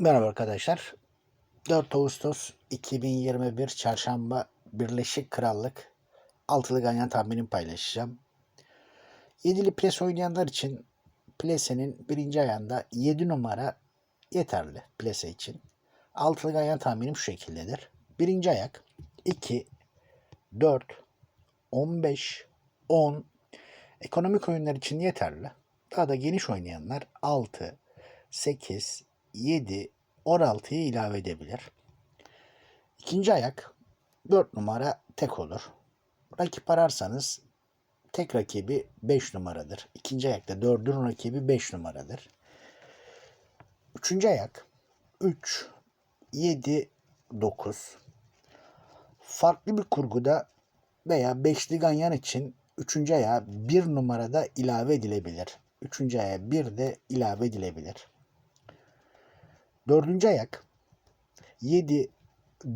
Merhaba arkadaşlar. 4 Ağustos 2021 Çarşamba Birleşik Krallık altılı ganyan tahminimi paylaşacağım. Yedili ples oynayanlar için plesenin birinci ayağında 7 numara yeterli plese için. Altılı ganyan tahminim şu şekildedir. Birinci ayak 2, 4, 15, 10 ekonomik oyunlar için yeterli. Daha da geniş oynayanlar 6, 8, 7, 16'yı ilave edebilir. İkinci ayak 4 numara tek olur. Rakip ararsanız tek rakibi 5 numaradır. İkinci ayakta 4'ün rakibi 5 numaradır. Üçüncü ayak 3, 7, 9. Farklı bir kurguda veya beşli ganyan için üçüncü ayağa bir numarada ilave edilebilir. Üçüncü ayağa bir de ilave edilebilir. Dördüncü ayak 7,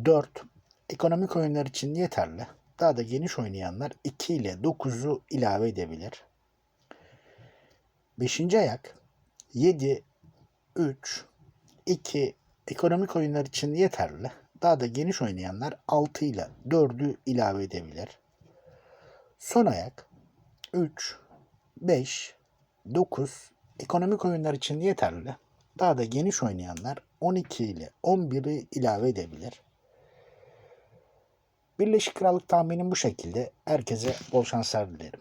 4 ekonomik oyunlar için yeterli. Daha da geniş oynayanlar 2 ile 9'u ilave edebilir. Beşinci ayak 7, 3, 2 ekonomik oyunlar için yeterli. Daha da geniş oynayanlar 6 ile 4'ü ilave edebilir. Son ayak 3, 5, 9 ekonomik oyunlar için yeterli. Daha da geniş oynayanlar 12 ile 11'i ilave edebilir. Birleşik Krallık tahminim bu şekilde. Herkese bol şanslar dilerim.